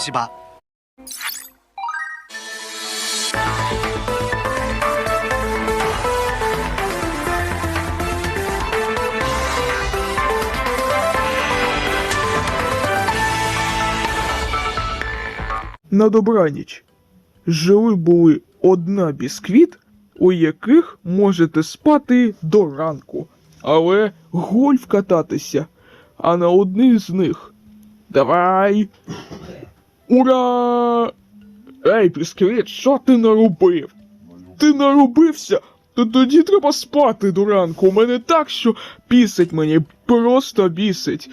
東場 На добраніч. Жили були одна бісквіт, у яких можете спати до ранку, але гольф кататися, а на одній з них. Давай. Ура! Ей, бісквіт, що ти наробив? Ти наробився? То тоді треба спати до ранку. У мене так, що бісить мені, просто бісить.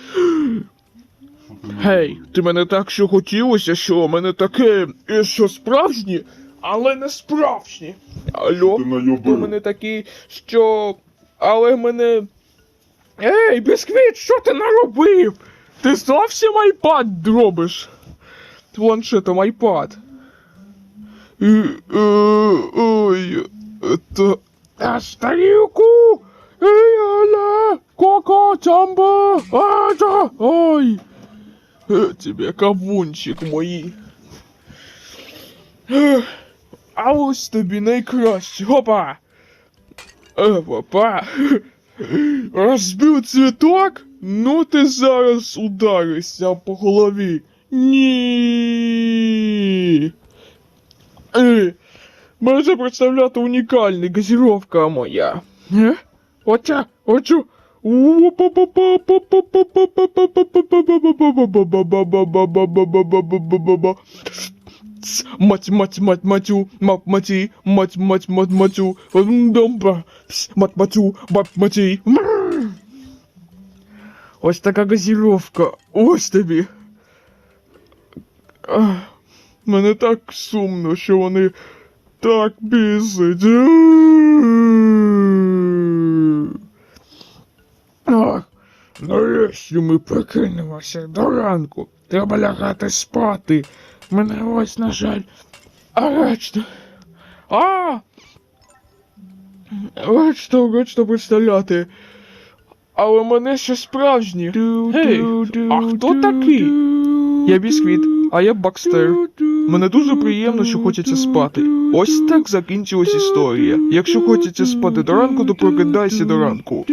Гей, ти мене так що хотілося, що у мене таке, е, що справжнє, але не справжнє. Алло, Ти ти мене такий, що. Але мене. Ей, бісквіт, що ти наробив? Ти зовсім айпад дробиш. Планшетом айпад. Е, е, Ой, это... А старілку! Ей, аля! Коко, цамба! А, да, ой! Е, Тебе кавунчик мої. Ех, А ось тобі найкраще. Опа! Е, Опа! Розбив цвіток? Ну ти зараз ударишся по голові. Ні. Е, Може представляти унікальний газіровка моя. Е? Оця, оцю. Мать, мать, мать, матю, мать, маті, мать, мать, мать, матю, домба, мать, матю, мать, маті. Ось така газіровка, ось тобі. Ах, Мене так сумно, що вони так бісить. Ах, нарешті ми прокинемося до ранку. Треба лягати спати. Мене ось, на жаль. Аречно. А! Речно, речно представляти. Але мене ще справжні. Гей, а хто такий? Я бісквіт, а я Бакстер. Мене дуже приємно, що хочеться спати. Ось так закінчилась історія. Якщо хочеться спати до ранку, то прокидайся до ранку.